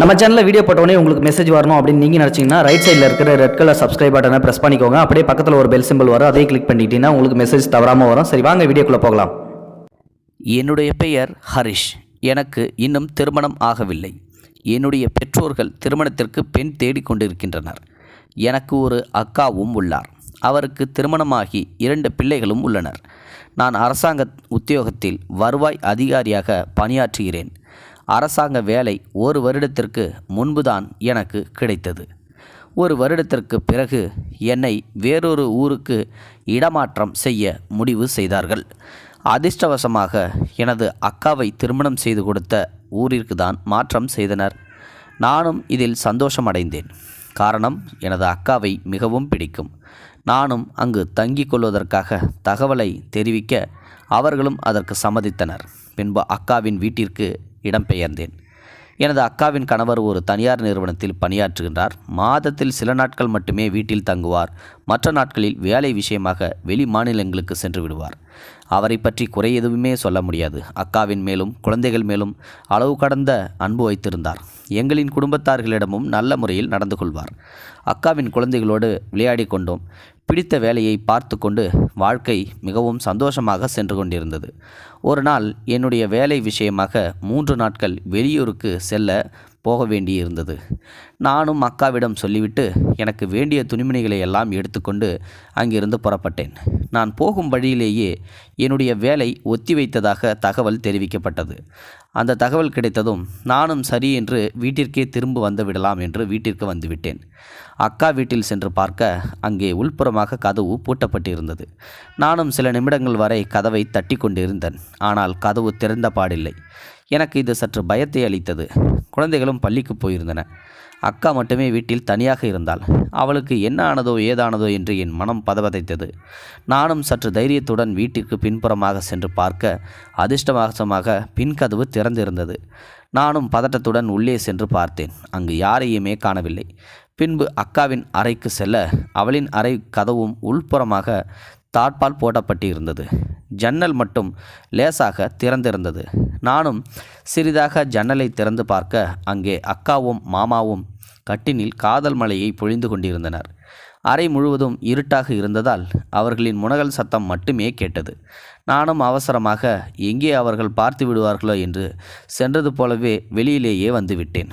நம்ம சேனலில் வீடியோ போட்டோடனே உங்களுக்கு மெசேஜ் வரணும் அப்படின்னு நீங்கள் நினச்சிங்கன்னா ரைட் சைடில் இருக்கிற ரெட் கலர் சப்ஸ்கிரைப் பட்டனை ப்ரெஸ் பண்ணிக்கோங்க. அப்படியே பக்கத்தில் ஒரு பெல் சிம்பிள் வரும். அதே கிளிக் பண்ணிட்டீங்கன்னா உங்களுக்கு மெசேஜ் தவறாமல் வரும். சரி வாங்க வீடியோக்குள்ளே போகலாம். என்னுடைய பெயர் ஹரிஷ். எனக்கு இன்னும் திருமணம் ஆகவில்லை. என்னுடைய பெற்றோர்கள் திருமணத்திற்கு பெண் தேடிக்கொண்டிருக்கின்றனர் எனக்கு ஒரு அக்காவும் உள்ளார். அவருக்கு திருமணமாகி இரண்டு பிள்ளைகளும் உள்ளனர். நான் அரசாங்க உத்தியோகத்தில் வருவாய் அதிகாரியாக பணியாற்றுகிறேன். அரசாங்க வேலை ஒரு வருடத்திற்கு முன்புதான் எனக்கு கிடைத்தது. ஒரு வருடத்திற்கு பிறகு என்னை வேறொரு ஊருக்கு இடமாற்றம் செய்ய முடிவு செய்தார்கள். அதிர்ஷ்டவசமாக எனது அக்காவை திருமணம் செய்து கொடுத்த ஊரிற்கு தான் மாற்றம் செய்தனர். நானும் இதில் சந்தோஷம் அடைந்தேன் காரணம் எனது அக்காவை மிகவும் பிடிக்கும். நானும் அங்கு தங்கிக் கொள்வதற்காக தகவலை தெரிவிக்க அவர்களும் அதற்கு சம்மதித்தனர். பின்பு அக்காவின் வீட்டிற்கு இடம்பெயர்ந்தேன். எனது அக்காவின் கணவர் ஒரு தனியார் நிறுவனத்தில் பணியாற்றுகின்றார். மாதத்தில் சில நாட்கள் மட்டுமே வீட்டில் தங்குவார். மற்ற நாட்களில் வேலை விஷயமாக வெளி மாநிலங்களுக்கு சென்று விடுவார். அவரை பற்றி குறை எதுவுமே சொல்ல முடியாது. அக்காவின் மேலும் குழந்தைகள் மேலும் அளவு கடந்த அன்பு வைத்திருந்தார். எங்களின் குடும்பத்தார்களிடமும் நல்ல முறையில் நடந்து கொள்வார். அக்காவின் குழந்தைகளோடு விளையாடி கொண்டோம். பிடித்த வேலையை பார்த்து கொண்டு வாழ்க்கை மிகவும் சந்தோஷமாக சென்று கொண்டிருந்தது. ஒரு நாள் என்னுடைய வேலை விஷயமாக மூன்று நாட்கள் வெளியூருக்கு செல்ல போக வேண்டியிருந்தது. நானும் அக்காவிடம் சொல்லிவிட்டு எனக்கு வேண்டிய துணிமணிகளை எல்லாம் எடுத்துக்கொண்டு அங்கிருந்து புறப்பட்டேன். நான் போகும் வழியிலேயே என்னுடைய வேலை ஒத்தி வைத்ததாக தகவல் தெரிவிக்கப்பட்டது. அந்த தகவல் கிடைத்ததும் நானும் சரி என்று வீட்டிற்கே திரும்ப வந்து விடலாம் என்று வீட்டிற்கு வந்துவிட்டேன் அக்கா வீட்டில் சென்று பார்க்க அங்கே உள்புறமாக கதவு பூட்டப்பட்டிருந்தது. நானும் சில நிமிடங்கள் வரை கதவை தட்டி கொண்டிருந்தேன் ஆனால் கதவு திறந்த பாடில்லை. எனக்கு இது சற்று பயத்தை அளித்தது. குழந்தைகளும் பள்ளிக்கு போயிருந்தன. அக்கா மட்டுமே வீட்டில் தனியாக இருந்தாள். அவளுக்கு என்ன ஆனதோ ஏதானதோ என்று என் மனம் பதபதைத்தது. நானும் சற்று தைரியத்துடன் வீட்டிற்கு பின்புறமாக சென்று பார்க்க அதிர்ஷ்டவசமாக பின் கதவு திறந்திருந்தது. நானும் பதட்டத்துடன் உள்ளே சென்று பார்த்தேன். அங்கு யாரையுமே காணவில்லை. பின்பு அக்காவின் அறைக்கு செல்ல அவளின் அறை கதவும் உள்புறமாக தாட்பால் போடப்பட்டிருந்தது. ஜன்னல் மட்டும் லேசாக திறந்திருந்தது. நானும் சிறிதாக ஜன்னலை திறந்து பார்க்க அங்கே அக்காவும் மாமாவும் கட்டினில் காதல் மலையை பொழிந்து கொண்டிருந்தனர். அறை முழுவதும் இருட்டாக இருந்ததால் அவர்களின் முனகல் சத்தம் மட்டுமே கேட்டது. நானும் அவசரமாக எங்கே அவர்கள் பார்த்து விடுவார்களோ? என்று சென்றது போலவே வெளியிலேயே வந்துவிட்டேன்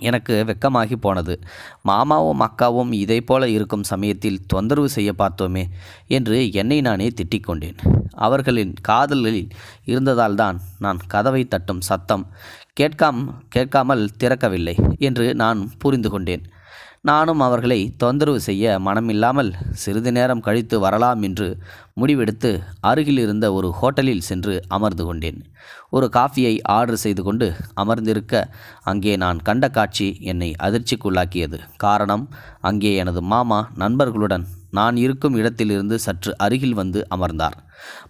எனக்கு வெக்கமாகி போனது. மாமாவும் அக்காவும் இதை போல இருக்கும் சமயத்தில் தொந்தரவு செய்ய பார்த்தோமே என்று என்னை நானே திட்டிக் கொண்டேன். அவர்களின் காதலில் இருந்ததால் தான் நான் கதவை தட்டும் சத்தம் கேட்காம் கேட்காமல் திறக்கவில்லை என்று நான் புரிந்து கொண்டேன். நானும் அவர்களை தொந்தரவு செய்ய மனமில்லாமல் சிறிது நேரம் கழித்து வரலாம் என்று முடிவெடுத்து அருகில் இருந்த ஒரு ஹோட்டலில் சென்று அமர்ந்து கொண்டேன். ஒரு காஃபியை ஆர்டர் செய்து கொண்டு அமர்ந்திருக்க அங்கே நான் கண்ட காட்சி என்னை அதிர்ச்சிக்குள்ளாக்கியது. காரணம் அங்கே எனது மாமா நண்பர்களுடன் நான் இருக்கும் இடத்திலிருந்து சற்று அருகில் வந்து அமர்ந்தார்.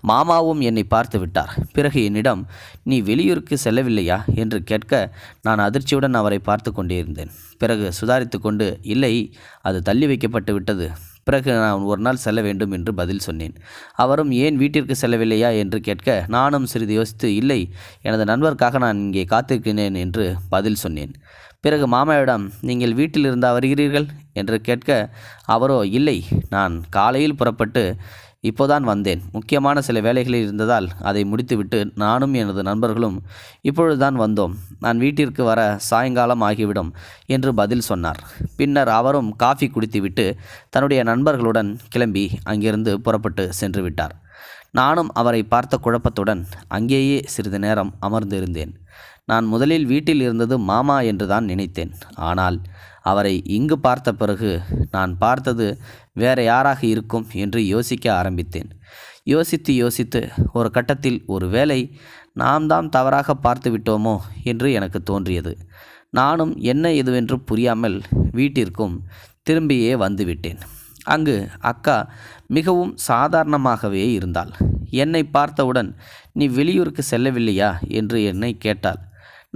மாமாவும் என்னை பார்த்து விட்டார். பிறகு என்னிடம் நீ வெளியூருக்கு செல்லவில்லையா? என்று கேட்க நான் அதிர்ச்சியுடன் அவரை பார்த்து கொண்டிருந்தேன் பிறகு சுதாரித்து கொண்டு இல்லை அது தள்ளி வைக்கப்பட்டு விட்டது. பிறகு நான் ஒரு நாள் செல்ல வேண்டும் என்று பதில் சொன்னேன். அவரும் ஏன் வீட்டிற்கு செல்லவில்லையா? என்று கேட்க நானும் சிறிது யோசித்து இல்லை எனது நண்பருக்காக நான் இங்கே காத்திருக்கிறேன் என்று பதில் சொன்னேன். பிறகு மாமாவிடம் நீங்கள் வீட்டில் இருந்தா வருகிறீர்கள்? என்று கேட்க அவரோ இல்லை. நான் காலையில் புறப்பட்டு இப்போதான் வந்தேன். முக்கியமான சில வேலைகளில் இருந்ததால் அதை முடித்துவிட்டு நானும் எனது நண்பர்களும் இப்பொழுதுதான் வந்தோம். நான் வீட்டிற்கு வர சாயங்காலம் ஆகிவிடும் என்று பதில் சொன்னார். பின்னர் அவரும் காஃபி குடித்துவிட்டு தன்னுடைய நண்பர்களுடன் கிளம்பி அங்கிருந்து புறப்பட்டு சென்று விட்டார். நானும் அவரை பார்த்த குழப்பத்துடன் அங்கேயே சிறிது நேரம் அமர்ந்திருந்தேன். நான் முதலில் வீட்டில் இருந்தது மாமா என்று தான் நினைத்தேன். ஆனால் அவரை இங்கு பார்த்த பிறகு நான் பார்த்தது வேற யாராக இருக்கும் என்று யோசிக்க ஆரம்பித்தேன். யோசித்து யோசித்து ஒரு கட்டத்தில் ஒரு வேளை நாம் தான் தவறாக பார்த்து விட்டோமோ என்று எனக்கு தோன்றியது. நானும் என்ன எதுவென்று புரியாமல் வீட்டிற்கும் திரும்பியே வந்துவிட்டேன் அங்கு அக்கா மிகவும் சாதாரணமாகவே இருந்தாள். என்னை பார்த்தவுடன் நீ வெளியூருக்கு செல்லவில்லையா? என்று என்னை கேட்டாள்.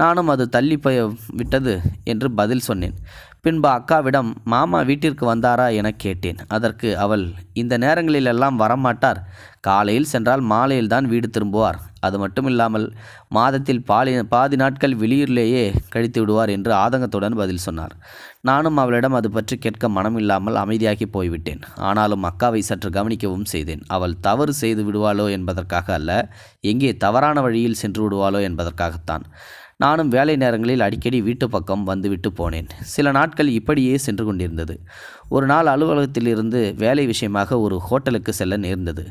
நானும் அது தள்ளி போய் விட்டது என்று பதில் சொன்னேன். பின்பு அக்காவிடம் மாமா வீட்டிற்கு வந்தாரா என கேட்டேன். அதற்கு அவள் இந்த நேரங்களிலெல்லாம் வரமாட்டார். காலையில் சென்றால் மாலையில் தான் வீடு திரும்புவார். அது மட்டும் இல்லாமல் மாதத்தில் பாலி பாதி நாட்கள் வெளியூரிலேயே கழித்து விடுவார் என்று ஆதங்கத்துடன் பதில் சொன்னார். நானும் அவளிடம் அது பற்றி கேட்க மனமில்லாமல் அமைதியாகி போய்விட்டேன். ஆனாலும் அக்காவை சற்று கவனிக்கவும் செய்தேன். அவள் தவறு செய்து விடுவாளோ என்பதற்காக அல்ல எங்கே தவறான வழியில் சென்று விடுவாளோ என்பதற்காகத்தான். நானும் வேலை நேரங்களில் அடிக்கடி வீட்டு பக்கம் வந்துவிட்டு போனேன். சில நாட்கள் இப்படியே சென்று கொண்டிருந்தது. ஒரு நாள் அலுவலகத்திலிருந்து வேலை விஷயமாக ஒரு ஹோட்டலுக்கு செல்ல நேர்ந்தது.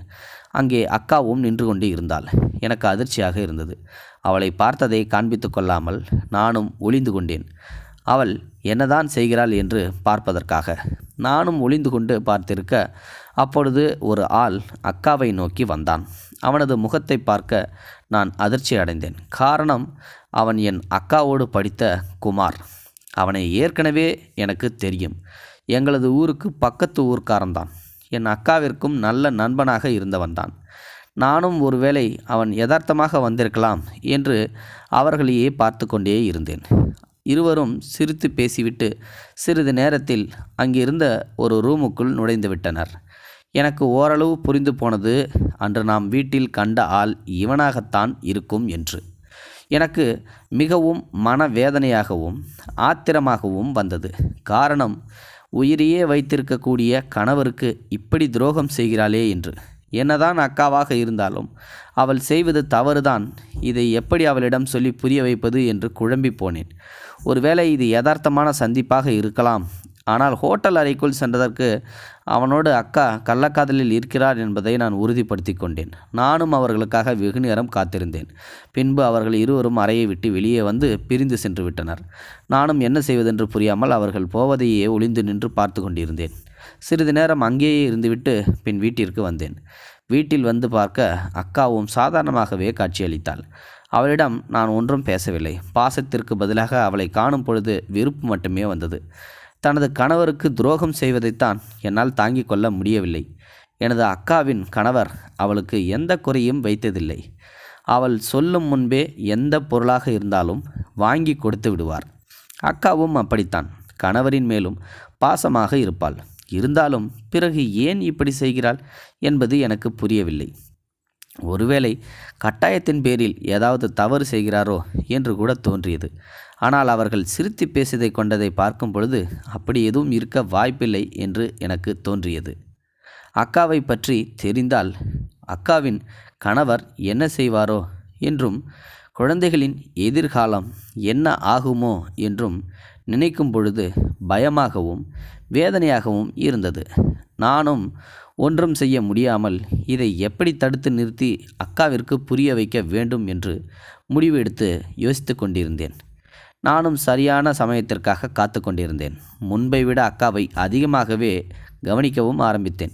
அங்கே அக்காவும் நின்று கொண்டு இருந்தாள். எனக்கு அதிர்ச்சியாக இருந்தது. அவளை பார்த்ததை காண்பித்து கொள்ளாமல் நானும் ஒளிந்து கொண்டேன். அவள் என்னதான் செய்கிறாள்? என்று பார்ப்பதற்காக நானும் ஒளிந்து கொண்டு பார்த்திருக்க அப்பொழுது ஒரு ஆள் அக்காவை நோக்கி வந்தான். அவனது முகத்தை பார்க்க நான் அதிர்ச்சி அடைந்தேன் காரணம் அவன் என் அக்காவோடு படித்த குமார். அவனை ஏற்கனவே எனக்கு தெரியும். எங்களது ஊருக்கு பக்கத்து ஊர்க்காரன்தான். என் அக்காவிற்கும் நல்ல நண்பனாக இருந்தவன்தான். நானும் ஒருவேளை அவன் யதார்த்தமாக வந்திருக்கலாம் என்று அவர்களையே பார்த்து கொண்டே இருந்தேன். இருவரும் சிரித்து பேசிவிட்டு சிறிது நேரத்தில் அங்கிருந்த ஒரு ரூமுக்குள் நுழைந்து விட்டனர். எனக்கு ஓரளவு புரிந்து போனது அன்று நாம் வீட்டில் கண்ட ஆள் இவனாகத்தான் இருக்கும் என்று. எனக்கு மிகவும் மனவேதனையாகவும் ஆத்திரமாகவும் வந்தது. காரணம் உயிரையே வைத்திருக்கக்கூடிய கணவருக்கு இப்படி துரோகம் செய்கிறாளே என்று. என்னதான் அக்காவாக இருந்தாலும் அவள் செய்வது தவறுதான். இதை எப்படி அவளிடம் சொல்லி புரிய வைப்பது என்று குழம்பி போனேன். ஒருவேளை இது யதார்த்தமான சந்திப்பாக இருக்கலாம். ஆனால் ஹோட்டல் அறைக்குள் சென்றதற்கு அவனோடு அக்கா கள்ளக்காதலில் இருக்கிறார் என்பதை நான் உறுதிப்படுத்தி கொண்டேன். நானும் அவர்களுக்காக வெகு நேரம் காத்திருந்தேன். பின்பு அவர்கள் இருவரும் அறையை விட்டு வெளியே வந்து பிரிந்து சென்று விட்டனர். நானும் என்ன செய்வதென்று புரியாமல் அவர்கள் போவதையே ஒளிந்து நின்று பார்த்து கொண்டிருந்தேன். சிறிது நேரம் அங்கேயே இருந்துவிட்டு பின் வீட்டிற்கு வந்தேன். வீட்டில் வந்து பார்க்க அக்காவும் சாதாரணமாகவே காட்சியளித்தாள். அவளிடம் நான் ஒன்றும் பேசவில்லை. பாசத்திற்கு பதிலாக அவளை காணும் பொழுது வெறுப்பு மட்டுமே வந்தது. தனது கணவருக்கு துரோகம் செய்வதைத்தான் என்னால் தாங்கிக் கொள்ள முடியவில்லை. எனது அக்காவின் கணவர் அவளுக்கு எந்த குறையும் வைத்ததில்லை. அவள் சொல்லும் முன்பே எந்த பொருளாக இருந்தாலும் வாங்கி கொடுத்து விடுவார். அக்காவும் அப்படித்தான். கணவரின் மேலும் பாசமாக இருப்பாள். இருந்தாலும் பிறகு ஏன் இப்படி செய்கிறாள் என்பது எனக்கு புரியவில்லை. ஒருவேளை கட்டாயத்தின் பேரில் ஏதாவது தவறு செய்கிறாரோ என்று கூட தோன்றியது. ஆனால் அவர்கள் சிரித்து பேசியதை கொண்டதை பார்க்கும் பொழுது அப்படி எதுவும் இருக்க வாய்ப்பில்லை என்று எனக்கு தோன்றியது. அக்காவை பற்றி தெரிந்தால் அக்காவின் கணவர் என்ன செய்வாரோ என்றும் குழந்தைகளின் எதிர்காலம் என்ன ஆகுமோ என்றும் நினைக்கும் பொழுது பயமாகவும் வேதனையாகவும் இருந்தது. நானும் ஒன்றும் செய்ய முடியாமல் இதை எப்படி தடுத்து நிறுத்தி அக்காவிற்கு புரிய வைக்க வேண்டும் என்று முடிவு எடுத்து யோசித்து கொண்டிருந்தேன். நானும் சரியான சமயத்திற்காக காத்து கொண்டிருந்தேன். முன்பை விட அக்காவை அதிகமாகவே கவனிக்கவும் ஆரம்பித்தேன்.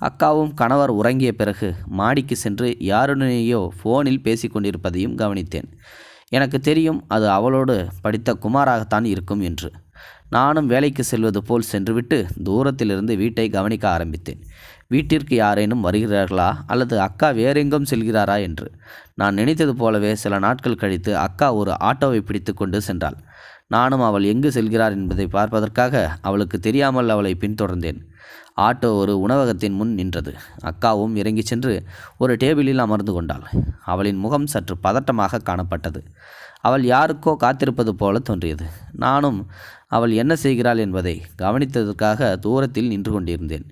அக்காவும் கணவர் உறங்கிய பிறகு மாடிக்கு சென்று யாருடனேயோ ஃபோனில் பேசிக்கொண்டிருப்பதையும் கவனித்தேன். எனக்கு தெரியும் அது அவளோடு படித்த குமாராகத்தான் இருக்கும் என்று. நானும் வேலைக்கு செல்வது போல் சென்றுவிட்டு தூரத்திலிருந்து வீட்டை கவனிக்க ஆரம்பித்தேன். வீட்டிற்கு யாரேனும் வருகிறார்களா? அல்லது அக்கா வேறெங்கும் செல்கிறாரா என்று. நான் நினைத்தது போலவே சில நாட்கள் கழித்து அக்கா ஒரு ஆட்டோவை பிடித்து கொண்டு சென்றாள். நானும் அவள் எங்கு செல்கிறார் என்பதை பார்ப்பதற்காக அவளுக்கு தெரியாமல் அவளை பின்தொடர்ந்தேன். ஆட்டோ ஒரு உணவகத்தின் முன் நின்றது. அக்காவும் இறங்கிச் சென்று ஒரு டேபிளில் அமர்ந்து கொண்டாள். அவளின் முகம் சற்று பதட்டமாக காணப்பட்டது. அவள் யாருக்கோ காத்திருப்பது போல தோன்றியது. நானும் அவள் என்ன செய்கிறாள் என்பதை கவனித்ததற்காக தூரத்தில் நின்று கொண்டிருந்தேன்.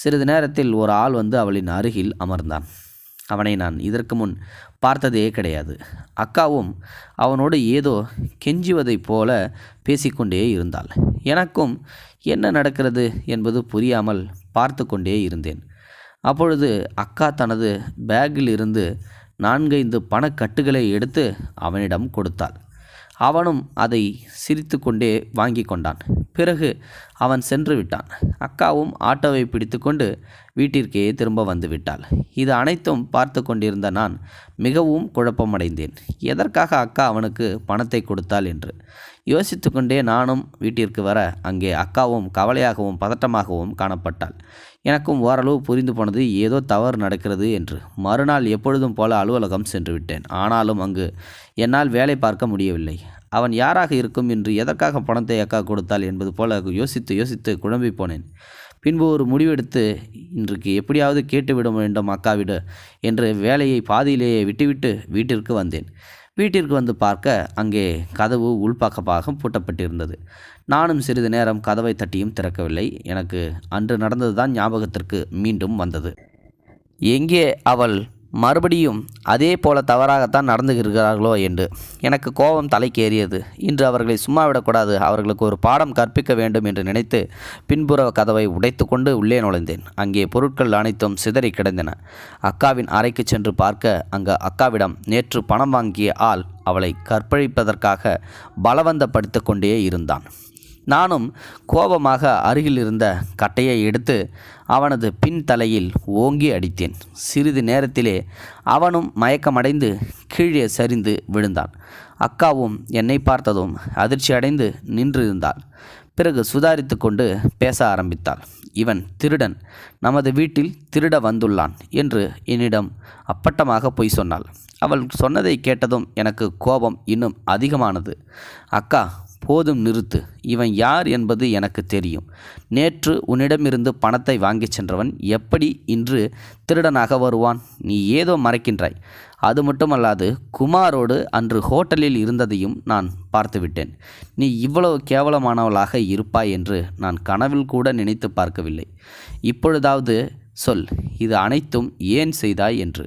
சிறிது நேரத்தில் ஒரு ஆள் வந்து அவளின் அருகில் அமர்ந்தான். அவனை நான் இதற்கு முன் பார்த்ததே கிடையாது. அக்காவும் அவனோடு ஏதோ கெஞ்சுவதைப் போல பேசிக்கொண்டே இருந்தாள். எனக்கும் என்ன நடக்கிறது என்பது புரியாமல் பார்த்து கொண்டே இருந்தேன். அப்பொழுது அக்கா தனது பேக்கில் இருந்து நான்கைந்து பணக்கட்டுகளை எடுத்து அவனிடம் கொடுத்தாள். அவனும் அதை சிரித்து கொண்டே வாங்கி கொண்டான். பிறகு அவன் சென்று விட்டான். அக்காவும் ஆட்டோவை பிடித்துக்கொண்டு வீட்டிற்கே திரும்ப வந்து விட்டாள். இது அனைத்தும் பார்த்து கொண்டிருந்த நான் மிகவும் குழப்பமடைந்தேன். எதற்காக அக்கா அவனுக்கு பணத்தை கொடுத்தாள் என்று? யோசித்து கொண்டே நானும் வீட்டிற்கு வர அங்கே அக்காவும் கவலையாகவும் பதட்டமாகவும் காணப்பட்டாள். எனக்கும் ஓரளவு புரிந்து போனது ஏதோ தவறு நடக்கிறது என்று. மறுநாள் எப்பொழுதும் போல அலுவலகம் சென்று விட்டேன். ஆனாலும் அங்கு என்னால் வேலை பார்க்க முடியவில்லை. அவன் யாராக இருக்கும் என்று எதற்காக பணத்தை அக்கா கொடுத்தாள் என்பது போல யோசித்து யோசித்து குழம்பி போனேன். பின்பு ஒரு முடிவெடுத்து இன்றைக்கு எப்படியாவது கேட்டுவிட வேண்டும் அக்காவிட என்று வேலையை பாதியிலேயே விட்டுவிட்டு வீட்டிற்கு வந்தேன். வீட்டிற்கு வந்து பார்க்க அங்கே கதவு உள்பக்கமாக பூட்டப்பட்டிருந்தது. நானும் சிறிது நேரம் கதவை தட்டியும் திறக்கவில்லை. எனக்கு அன்று நடந்ததுதான் ஞாபகத்திற்கு மீண்டும் வந்தது. எங்கே அவள் மறுபடியும் அதே போல தவறாகத்தான் நடந்துகிறார்களோ என்று. எனக்கு கோபம் தலைக்கு ஏறியது இன்று அவர்களை சும்மா விடக்கூடாது. அவர்களுக்கு ஒரு பாடம் கற்பிக்க வேண்டும் என்று நினைத்து பின்புற கதவை உடைத்துக்கொண்டு உள்ளே நுழைந்தேன். அங்கே பொருட்கள் அனைத்தும் சிதறி கிடந்தன. அக்காவின் அறைக்கு சென்று பார்க்க அங்கு அக்காவிடம் நேற்று பணம் வாங்கிய ஆள் அவளை கற்பழிப்பதற்காக பலவந்தப்படுத்திக் கொண்டே இருந்தான். நானும் கோபமாக அருகில் இருந்த கட்டையை எடுத்து அவனது பின் தலையில் ஓங்கி அடித்தேன். சிறிது நேரத்திலே அவனும் மயக்கமடைந்து கீழே சரிந்து விழுந்தான். அக்காவும் என்னை பார்த்ததும் அதிர்ச்சி அடைந்து நின்றிருந்தாள். பிறகு சுதாரித்து கொண்டு பேச ஆரம்பித்தாள். இவன் திருடன். நமது வீட்டில் திருட வந்துள்ளான் என்று என்னிடம் அப்பட்டமாக பொய் சொன்னாள். அவள் சொன்னதை கேட்டதும் எனக்கு கோபம் இன்னும் அதிகமானது. அக்கா போதும் நிறுத்து. இவன் யார் என்பது எனக்கு தெரியும். நேற்று உன்னிடமிருந்து பணத்தை வாங்கிச் சென்றவன் எப்படி இன்று திருடனாக வருவான்? நீ ஏதோ மறைக்கின்றாய். அது மட்டுமல்லாது குமாரோடு அன்று ஹோட்டலில் இருந்ததையும் நான் பார்த்துவிட்டேன். நீ இவ்வளவு கேவலமானவளாக இருப்பாய் என்று நான் கனவில் கூட நினைத்து பார்க்கவில்லை. இப்பொழுதாவது சொல் இது அனைத்தும் ஏன் செய்தாய் என்று.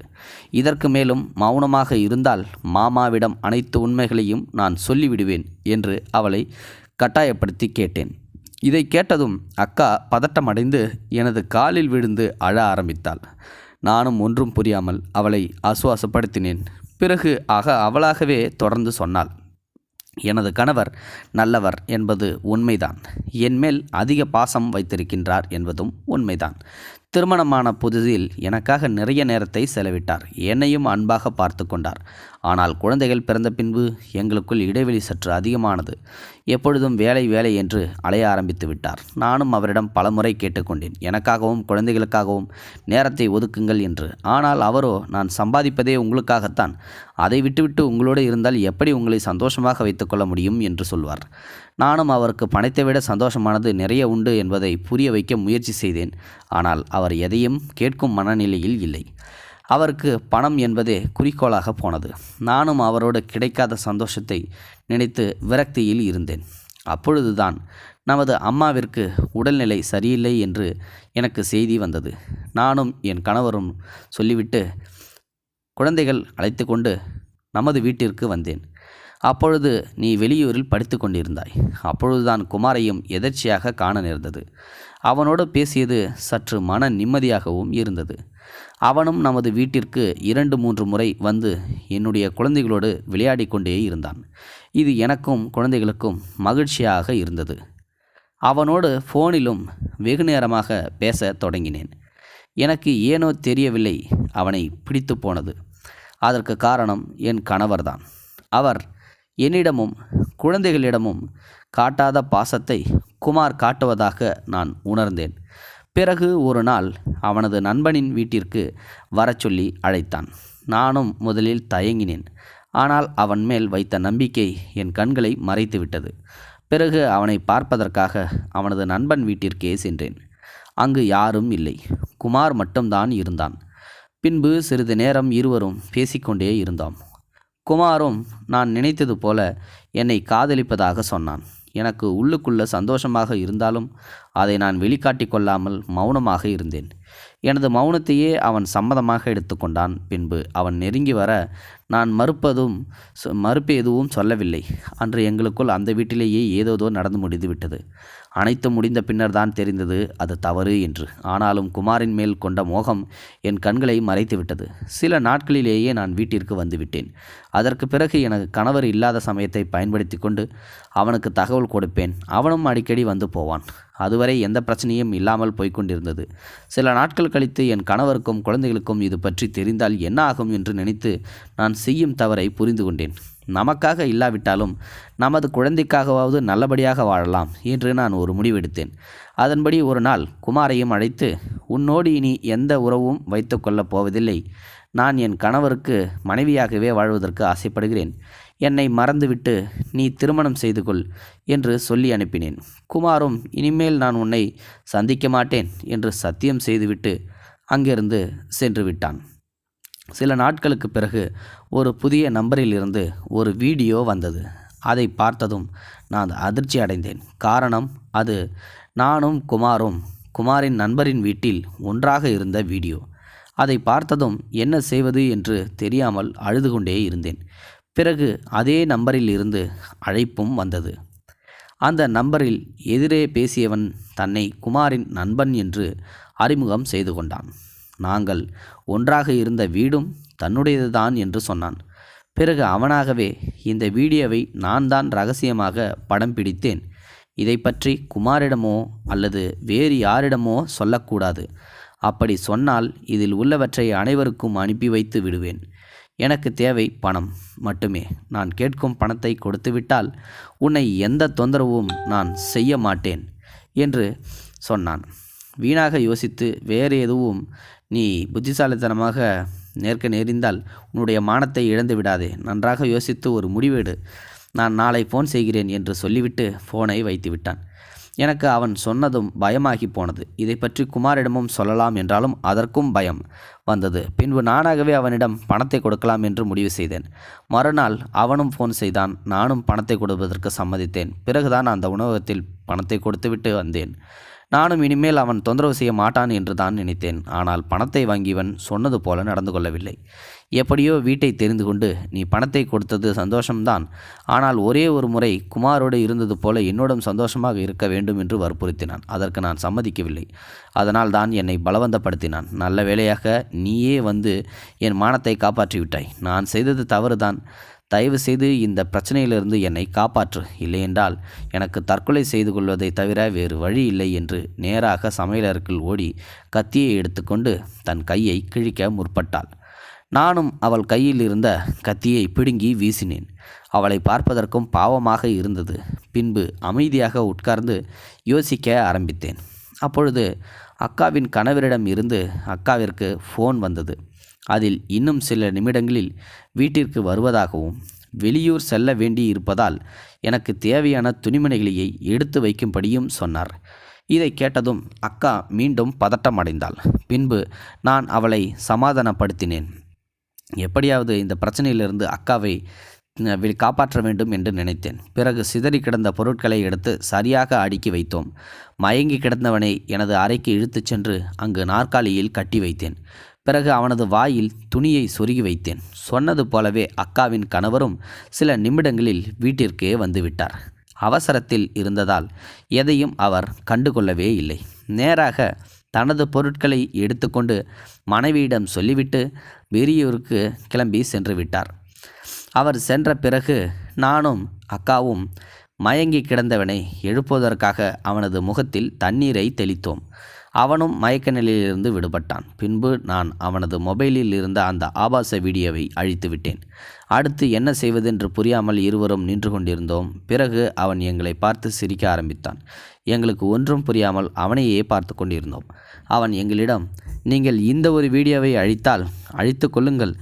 இதற்கு மேலும் மௌனமாக இருந்தால் மாமாவிடம் அனைத்து உண்மைகளையும் நான் சொல்லிவிடுவேன் என்று அவளை கட்டாயப்படுத்தி கேட்டேன். இதை கேட்டதும் அக்கா பதட்டமடைந்து எனது காலில் விழுந்து அழ ஆரம்பித்தாள். நானும் ஒன்றும் புரியாமல் அவளை ஆசுவாசப்படுத்தினேன் பிறகு ஆக அவளாகவே தொடர்ந்து சொன்னாள் எனது கணவர் நல்லவர் என்பது உண்மைதான். என்மேல் அதிக பாசம் வைத்திருக்கின்றார் என்பதும் உண்மைதான். திருமணமான புதிதில் எனக்காக நிறைய நேரத்தை செலவிட்டார். என்னையும் அன்பாக பார்த்து கொண்டார். ஆனால் குழந்தைகள் பிறந்த பின்பு எங்களுக்குள் இடைவெளி சற்று அதிகமானது. எப்பொழுதும் வேலை வேலை என்று அலைய ஆரம்பித்து விட்டார். நானும் அவரிடம் பலமுறை கேட்டுக்கொண்டேன். எனக்காகவும் குழந்தைகளுக்காகவும் நேரத்தை ஒதுக்குங்கள் என்று. ஆனால் அவரோ நான் சம்பாதிப்பதே உங்களுக்காகத்தான். அதை விட்டுவிட்டு உங்களோடு இருந்தால் எப்படி உங்களை சந்தோஷமாக வைத்துக்கொள்ள முடியும்? என்று சொல்வார். நானும் அவருக்கு பணத்தை விட சந்தோஷமானது நிறைய உண்டு என்பதை புரிய வைக்க முயற்சி செய்தேன். ஆனால் அவர் எதையும் கேட்கும் மனநிலையில் இல்லை. அவருக்கு பணம் என்பதே குறிக்கோளாக போனது. நானும் அவரோடு கிடைக்காத சந்தோஷத்தை நினைத்து விரக்தியில் இருந்தேன். அப்பொழுதுதான் நமது அம்மாவிற்கு உடல்நிலை சரியில்லை என்று எனக்கு செய்தி வந்தது. நானும் என் கணவரும் சொல்லிவிட்டு குழந்தைகள் அழைத்து கொண்டு நமது வீட்டிற்கு வந்தேன். அப்பொழுது நீ வெளியூரில் படித்து கொண்டிருந்தாய். அப்பொழுதுதான் குமாரையும் எதர்ச்சியாக காண நேர்ந்தது. அவனோடு பேசியது சற்று மன நிம்மதியாகவும் இருந்தது. அவனும் நமது வீட்டிற்கு இரண்டு மூன்று முறை வந்து என்னுடைய குழந்தைகளோடு விளையாடி கொண்டே இருந்தான். இது எனக்கும் குழந்தைகளுக்கும் மகிழ்ச்சியாக இருந்தது. அவனோடு ஃபோனிலும் வெகு நேரமாக பேச தொடங்கினேன். எனக்கு ஏனோ தெரியவில்லை அவனை பிடித்து போனது. அதற்கு காரணம் என் கணவர்தான். அவர் என்னிடமும் குழந்தைகளிடமும் காட்டாத பாசத்தை குமார் காட்டுவதாக நான் உணர்ந்தேன். பிறகு ஒரு நாள் அவனது நண்பனின் வீட்டிற்கு வரச் சொல்லி அழைத்தான். நானும் முதலில் தயங்கினேன். ஆனால் அவன் மேல் வைத்த நம்பிக்கை என் கண்களை மறைத்துவிட்டது பிறகு அவனை பார்ப்பதற்காக அவனது நண்பன் வீட்டிற்கே சென்றேன். அங்கு யாரும் இல்லை. குமார் மட்டும்தான் இருந்தான். பின்பு சிறிது நேரம் இருவரும் பேசிக்கொண்டே இருந்தோம். குமாரும் நான் நினைத்தது போல என்னை காதலிப்பதாக சொன்னான். எனக்கு உள்ளுக்குள்ள சந்தோஷமாக இருந்தாலும் அதை நான் வெளிக்காட்டி கொள்ளாமல் மௌனமாக இருந்தேன். எனது மௌனத்தையே அவன் சம்மதமாக எடுத்துக்கொண்டான் பின்பு அவன் நெருங்கி வர நான் மறுப்பதும் மறுப்பு எதுவும் சொல்லவில்லை. அன்று எங்களுக்குள் அந்த வீட்டிலேயே ஏதோதோ நடந்து முடிந்துவிட்டது. அனைத்தும் முடிந்த பின்னர் தான் தெரிந்தது அது தவறு என்று. ஆனாலும் குமாரின் மேல் கொண்ட மோகம் என் கண்களை மறைத்து விட்டது சில நாட்களிலேயே நான் வீட்டிற்கு வந்துவிட்டேன். அதற்கு பிறகு எனக்கு கணவர் இல்லாத சமயத்தை பயன்படுத்தி கொண்டு அவனுக்கு தகவல் கொடுப்பேன். அவனும் அடிக்கடி வந்து போவான். அதுவரை எந்த பிரச்சனையும் இல்லாமல் போய்க்கொண்டிருந்தது சில நாட்கள் கழித்து என் கணவருக்கும் குழந்தைகளுக்கும் இது பற்றி தெரிந்தால் என்ன ஆகும் என்று நினைத்து நான் செய்யும் தவறை புரிந்து கொண்டேன். நமக்காக இல்லாவிட்டாலும் நமது குழந்தைக்காகவாவது நல்லபடியாக வாழலாம் என்று நான் ஒரு முடிவெடுத்தேன். அதன்படி ஒரு நாள் குமாரையும் அழைத்து உன்னோடு இனி எந்த உறவும் வைத்துக்கொள்ளப் போவதில்லை. நான் என் கணவருக்கு மனைவியாகவே வாழ்வதற்கு ஆசைப்படுகிறேன். என்னை மறந்துவிட்டு நீ திருமணம் செய்து கொள் என்று சொல்லி அனுப்பினேன். குமாரும் இனிமேல் நான் உன்னை சந்திக்க மாட்டேன் என்று சத்தியம் செய்துவிட்டு அங்கிருந்து சென்று விட்டான். சில நாட்களுக்கு பிறகு ஒரு புதிய நம்பரில் இருந்து ஒரு வீடியோ வந்தது. அதை பார்த்ததும் நான் அதிர்ச்சி அடைந்தேன். காரணம் அது நானும் குமாரும் குமாரின் நண்பரின் வீட்டில் ஒன்றாக இருந்த வீடியோ. அதை பார்த்ததும் என்ன செய்வது என்று தெரியாமல் அழுது கொண்டே இருந்தேன். பிறகு அதே நம்பரில் இருந்து அழைப்பும் வந்தது. அந்த நம்பரில் எதிரே பேசியவன் தன்னை குமாரின் நண்பன் என்று அறிமுகம் செய்து கொண்டான். நாங்கள் ஒன்றாக இருந்த வீடும் தன்னுடையதுதான் என்று சொன்னான். பிறகு அவனாகவே இந்த வீடியோவை நான் தான் ரகசியமாக படம் பிடித்தேன். இதை பற்றி குமாரிடமோ அல்லது வேறு யாரிடமோ சொல்லக்கூடாது. அப்படி சொன்னால் இதில் உள்ளவற்றை அனைவருக்கும் அனுப்பி வைத்து விடுவேன். எனக்கு தேவை பணம் மட்டுமே. நான் கேட்கும் பணத்தை கொடுத்துவிட்டால் உன்னை எந்த தொந்தரவும் நான் செய்ய மாட்டேன் என்று சொன்னான். வீணாக யோசித்து வேறு எதுவும் நீ புத்திசாலித்தனமாக நேர்க்க நேரிந்தால் உன்னுடைய மானத்தை இழந்து விடாதே. நன்றாக யோசித்து ஒரு முடிவெடு. நான் நாளை ஃபோன் செய்கிறேன் என்று சொல்லிவிட்டு ஃபோனை வைத்து விட்டான் எனக்கு அவன் சொன்னதும் பயமாகி போனது. இதை பற்றி குமாரிடமும் சொல்லலாம் என்றாலும் அதற்கும் பயம் வந்தது. பின்பு நானாகவே அவனிடம் பணத்தை கொடுக்கலாம் என்று முடிவு செய்தேன். மறுநாள் அவனும் ஃபோன் செய்தான். நானும் பணத்தை கொடுப்பதற்கு சம்மதித்தேன். பிறகுதான் அந்த உணவகத்தில் பணத்தை கொடுத்துவிட்டு வந்தேன். நானும் இனிமேல் அவன் தொந்தரவு செய்ய மாட்டான் என்று தான் நினைத்தேன். ஆனால் பணத்தை வாங்கியவன் சொன்னது போல நடந்து கொள்ளவில்லை. எப்படியோ வீட்டை தெரிந்து கொண்டு நீ பணத்தை கொடுத்தது சந்தோஷம்தான். ஆனால் ஒரே ஒரு முறை குமாரோடு இருந்தது போல என்னோடும் சந்தோஷமாக இருக்க வேண்டும் என்று வற்புறுத்தினான். அதற்கு நான் சம்மதிக்கவில்லை. அதனால் தான் என்னை பலவந்தப்படுத்தினான். நல்ல வேளையாக நீயே வந்து என் மானத்தை காப்பாற்றிவிட்டாய். நான் செய்தது தவறுதான். தயவு செய்து இந்த பிரச்சனையிலிருந்து என்னை காப்பாற்று. இல்லையென்றால் எனக்கு தற்கொலை செய்து கொள்வதை தவிர வேறு வழி இல்லை என்று நேராக சமையலறைக்குள் ஓடி கத்தியை எடுத்துக்கொண்டு தன் கையை கிழிக்க முற்பட்டாள். நானும் அவள் கையில் இருந்த கத்தியை பிடுங்கி வீசினேன். அவளை பார்ப்பதற்கும் பாவமாக இருந்தது. பின்பு அமைதியாக உட்கார்ந்து யோசிக்க ஆரம்பித்தேன். அப்பொழுது அக்காவின் கணவரிடம் இருந்து அக்காவிற்கு ஃபோன் வந்தது. அதில் இன்னும் சில நிமிடங்களில் வீட்டிற்கு வருவதாகவும் வெளியூர் செல்ல வேண்டி இருப்பதால் எனக்கு தேவையான துணிமணிகளையை எடுத்து வைக்கும்படியும் சொன்னார். இதை கேட்டதும் அக்கா மீண்டும் பதட்டம் அடைந்தாள் பின்பு நான் அவளை சமாதானப்படுத்தினேன். எப்படியாவது இந்த பிரச்சனையிலிருந்து அக்காவை காப்பாற்ற வேண்டும் என்று நினைத்தேன். பிறகு சிதறி கிடந்த பொருட்களை எடுத்து சரியாக அடுக்கி வைத்தோம். மயங்கி கிடந்தவனை எனது அறைக்கு இழுத்துச் சென்று அங்கு நாற்காலியில் கட்டி வைத்தேன். பிறகு அவனது வாயில் துணியை சொருகி வைத்தேன். சொன்னது போலவே அக்காவின் கணவரும் சில நிமிடங்களில் வீட்டிற்கே வந்துவிட்டார். அவசரத்தில் இருந்ததால் எதையும் அவர் கண்டுகொள்ளவே இல்லை. நேராக தனது பொருட்களை எடுத்துக்கொண்டு மனைவியிடம் சொல்லிவிட்டு பெரியூருக்கு கிளம்பி சென்று விட்டார். அவர் சென்ற பிறகு நானும் அக்காவும் மயங்கி கிடந்தவனை எழுப்புவதற்காக அவனது முகத்தில் தண்ணீரை தெளித்தோம். அவனும் மயக்க நிலையிலிருந்து விடுபட்டான். பின்பு நான் அவனது மொபைலில் இருந்த அந்த ஆபாச வீடியோவை அழித்து விட்டேன். அடுத்து என்ன செய்வதென்று புரியாமல் இருவரும் நின்று கொண்டிருந்தோம். பிறகு அவன் எங்களை பார்த்து சிரிக்க ஆரம்பித்தான். எங்களுக்கு ஒன்றும் புரியாமல் அவனையே பார்த்து கொண்டிருந்தோம். அவன் எங்களிடம் நீங்கள் இந்த ஒரு வீடியோவை அழித்தால் அழித்து கொள்ளுங்கள்.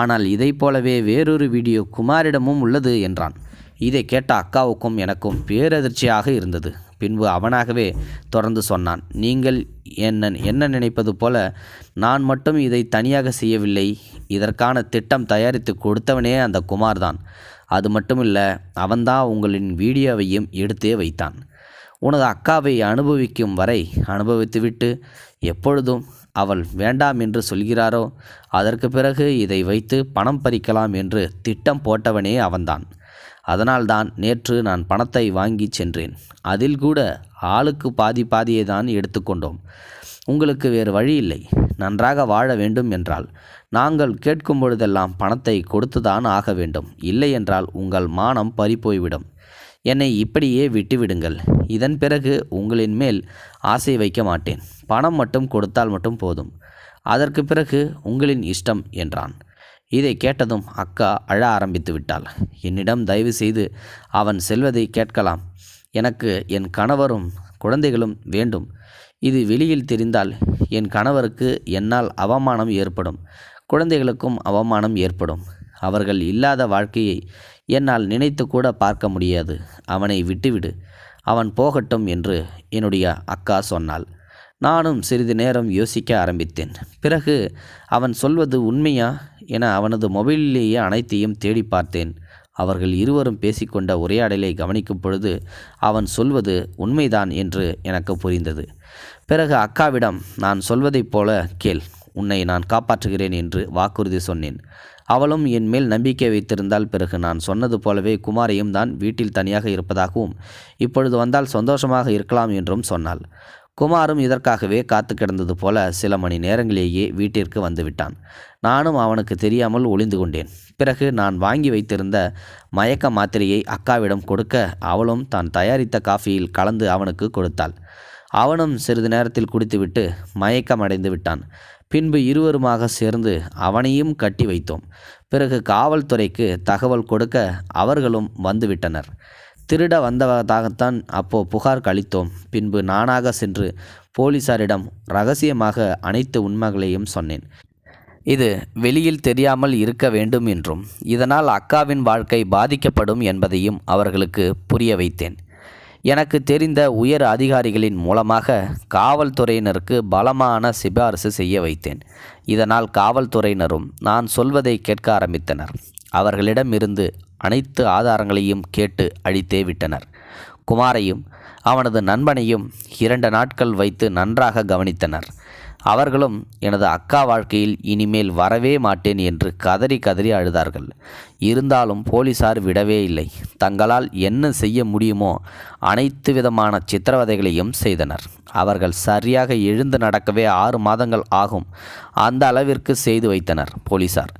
ஆனால் இதைப் போலவே வேறொரு வீடியோ குமாரிடமும் உள்ளது என்றான். இதை கேட்ட அக்காவுக்கும் எனக்கும் பேரதிர்ச்சியாக இருந்தது. பின்பு அவனாகவே தொடர்ந்து சொன்னான் நீங்கள் என்ன என்ன நினைப்பது போல நான் மட்டும் இதை தனியாக செய்யவில்லை. இதற்கான திட்டம் தயாரித்து கொடுத்தவனே அந்த குமார் தான் அது மட்டுமில்ல அவன்தான் உங்களின் வீடியோவையும் எடுத்தே வைத்தான். உனது அக்காவை அனுபவிக்கும் வரை அனுபவித்துவிட்டு எப்பொழுதும் அவள் வேண்டாம் என்று சொல்கிறாரோ அதற்கு பிறகு இதை வைத்து பணம் பறிக்கலாம் என்று திட்டம் போட்டவனே அவன்தான். அதனால்தான் நேற்று நான் பணத்தை வாங்கி சென்றேன். அதில் கூட ஆளுக்கு பாதி பாதியை தான் எடுத்துக்கொண்டோம் உங்களுக்கு வேறு வழி இல்லை. நன்றாக வாழ வேண்டும் என்றால் நாங்கள் கேட்கும் பொழுதெல்லாம் பணத்தை கொடுத்துதான் ஆக வேண்டும். இல்லை என்றால் உங்கள் மானம் பறிப்போய்விடும். என்னை இப்படியே விட்டுவிடுங்கள். இதன் பிறகு உங்களின் மேல் ஆசை வைக்க மாட்டேன். பணம் மட்டும் கொடுத்தால் மட்டும் போதும். அதற்கு பிறகு உங்களின் இஷ்டம் என்றான். இதை கேட்டதும் அக்கா அழ ஆரம்பித்து விட்டாள். என்னிடம் தயவு செய்து அவன் செல்வதை கேட்கலாம். எனக்கு என் கணவரும் குழந்தைகளும் வேண்டும். இது வெளியில் தெரிந்தால் என் கணவருக்கு என்னால் அவமானம் ஏற்படும். குழந்தைகளுக்கும் அவமானம் ஏற்படும். அவர்கள் இல்லாத வாழ்க்கையை என்னால் நினைத்து கூட பார்க்க முடியாது. அவனை விட்டுவிடு. அவன் போகட்டும் என்று என்னுடைய அக்கா சொன்னாள். நானும் சிறிது நேரம் யோசிக்க ஆரம்பித்தேன். பிறகு அவன் சொல்வது உண்மையா என அவனது மொபைலிலேயே அனைத்தையும் தேடி பார்த்தேன். அவர்கள் இருவரும் பேசிக்கொண்ட உரையாடலை கவனிக்கும் பொழுது அவன் சொல்வது உண்மைதான் என்று எனக்கு புரிந்தது. பிறகு அக்காவிடம் நான் சொல்வதைப் போல கேள் உன்னை நான் காப்பாற்றுகிறேன் என்று வாக்குறுதி சொன்னேன். அவளும் என் மேல் நம்பிக்கை வைத்திருந்தால் பிறகு நான் சொன்னது போலவே குமாரையும் தான் வீட்டில் தனியாக இருப்பதாகவும் இப்பொழுது வந்தால் சந்தோஷமாக இருக்கலாம் என்றும் சொன்னாள். குமாரும் இதற்காகவே காத்து கிடந்தது போல சில மணி நேரங்களிலேயே வீட்டிற்கு வந்துவிட்டான் நானும் அவனுக்கு தெரியாமல் ஒளிந்து கொண்டேன். பிறகு நான் வாங்கி வைத்திருந்த மயக்க மாத்திரையை அக்காவிடம் கொடுக்க அவளும் தான் தயாரித்த காஃபியில் கலந்து அவனுக்கு கொடுத்தாள். அவனும் சிறிது நேரத்தில் குடித்துவிட்டு மயக்கம் அடைந்து விட்டான். பின்பு இருவருமாக சேர்ந்து அவனையும் கட்டி வைத்தோம். பிறகு காவல்துறைக்கு தகவல் கொடுக்க அவர்களும் வந்துவிட்டனர் திருட வந்ததாகத்தான் அப்போ புகார் அளித்தோம் பின்பு நானாக சென்று போலீசாரிடம் ரகசியமாக அனைத்து உண்மைகளையும் சொன்னேன். இது வெளியில் தெரியாமல் இருக்க வேண்டும் என்றும் இதனால் அக்காவின் வாழ்க்கை பாதிக்கப்படும் என்பதையும் அவர்களுக்கு புரிய வைத்தேன். எனக்கு தெரிந்த உயர் அதிகாரிகளின் மூலமாக காவல்துறையினருக்கு பலமான சிபாரிசு செய்ய வைத்தேன். இதனால் காவல்துறையினரும் நான் சொல்வதை கேட்க ஆரம்பித்தனர். அவர்களிடமிருந்து அனைத்து ஆதாரங்களையும் கேட்டு அழித்தே விட்டனர். குமாரையும் அவனது நண்பனையும் இரண்டு நாட்கள் வைத்து நன்றாக கவனித்தனர். அவர்களும் எனது அக்கா வாழ்க்கையில் இனிமேல் வரவே மாட்டேன் என்று கதறி கதறி அழுதார்கள். இருந்தாலும் போலீசார் விடவே இல்லை. தங்களால் என்ன செய்ய முடியுமோ அனைத்து விதமான சித்திரவதைகளையும் செய்தனர். அவர்கள் சரியாக எழுந்து நடக்கவே ஆறு மாதங்கள் ஆகும். அந்த அளவிற்கு செய்து வைத்தனர் போலீசார்.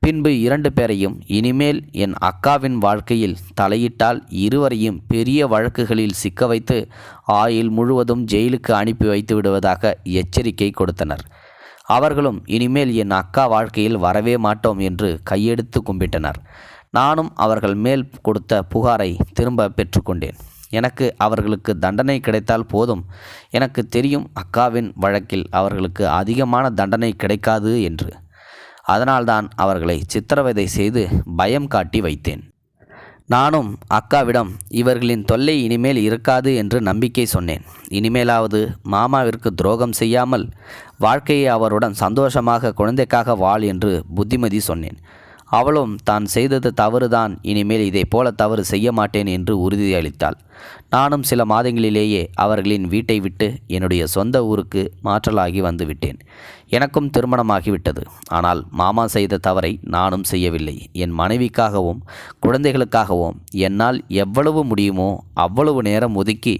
பின்பு இரண்டு பேரையும் இனிமேல் என் அக்காவின் வாழ்க்கையில் தலையிட்டால் இருவரையும் பெரிய வழக்குகளில் சிக்க வைத்து ஆயில் முழுவதும் ஜெயிலுக்கு அனுப்பி வைத்து விடுவதாக எச்சரிக்கை கொடுத்தனர். அவர்களும் இனிமேல் என் அக்கா வாழ்க்கையில் வரவே மாட்டோம் என்று கையெடுத்து கும்பிட்டனர். நானும் அவர்கள் மேல் கொடுத்த புகாரை திரும்ப பெற்றுக்கொண்டேன். எனக்கு அவர்களுக்கு தண்டனை கிடைத்தால் போதும். எனக்கு தெரியும் அக்காவின் வழக்கில் அவர்களுக்கு அதிகமான தண்டனை கிடைக்காது என்று. அதனால்தான் அவர்களை சித்திரவதை செய்து பயம் காட்டி வைத்தேன். நானும் அக்காவிடம் இவர்களின் தொல்லை இனிமேல் இருக்காது என்று நம்பிக்கை சொன்னேன். இனிமேலாவது மாமாவிற்கு துரோகம் செய்யாமல் வாழ்க்கையை அவருடன் சந்தோஷமாக குழந்தைக்காக வாழ் என்று புத்திமதி சொன்னேன். அவளும் தான் செய்தது தவறுதான். இனிமேல் இதை போல தவறு செய்ய மாட்டேன் என்று உறுதியளித்தாள் நானும் சில மாதங்களிலேயே அவர்களின் வீட்டை விட்டு என்னுடைய சொந்த ஊருக்கு மாற்றலாகி வந்துவிட்டேன். எனக்கும் திருமணமாகிவிட்டது. ஆனால் மாமா செய்த தவறை நானும் செய்யவில்லை. என் மனைவிக்காகவும் குழந்தைகளுக்காகவும் என்னால் எவ்வளவு முடியுமோ அவ்வளவு நேரம் ஒதுக்கி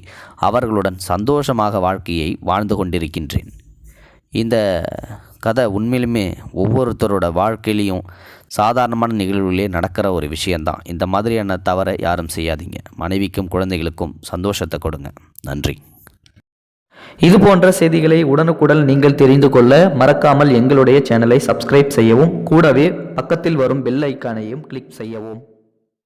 அவர்களுடன் சந்தோஷமாக வாழ்க்கையை வாழ்ந்து கொண்டிருக்கின்றேன். இந்த கதை உண்மையிலுமே ஒவ்வொருத்தரோட வாழ்க்கையிலையும் சாதாரணமான நிகழ்வுகளே நடக்கிற ஒரு விஷயந்தான் இந்த மாதிரியான தவறை யாரும் செய்யாதீங்க. மனைவிக்கும் குழந்தைகளுக்கும் சந்தோஷத்தை கொடுங்க. நன்றி. இது போன்ற செய்திகளை உடனுக்குடன் நீங்கள் தெரிந்து கொள்ள மறக்காமல் எங்களுடைய சேனலை சப்ஸ்கிரைப் செய்யவும் கூடவே பக்கத்தில் வரும் பெல் ஐக்கானையும் கிளிக் செய்யவும்.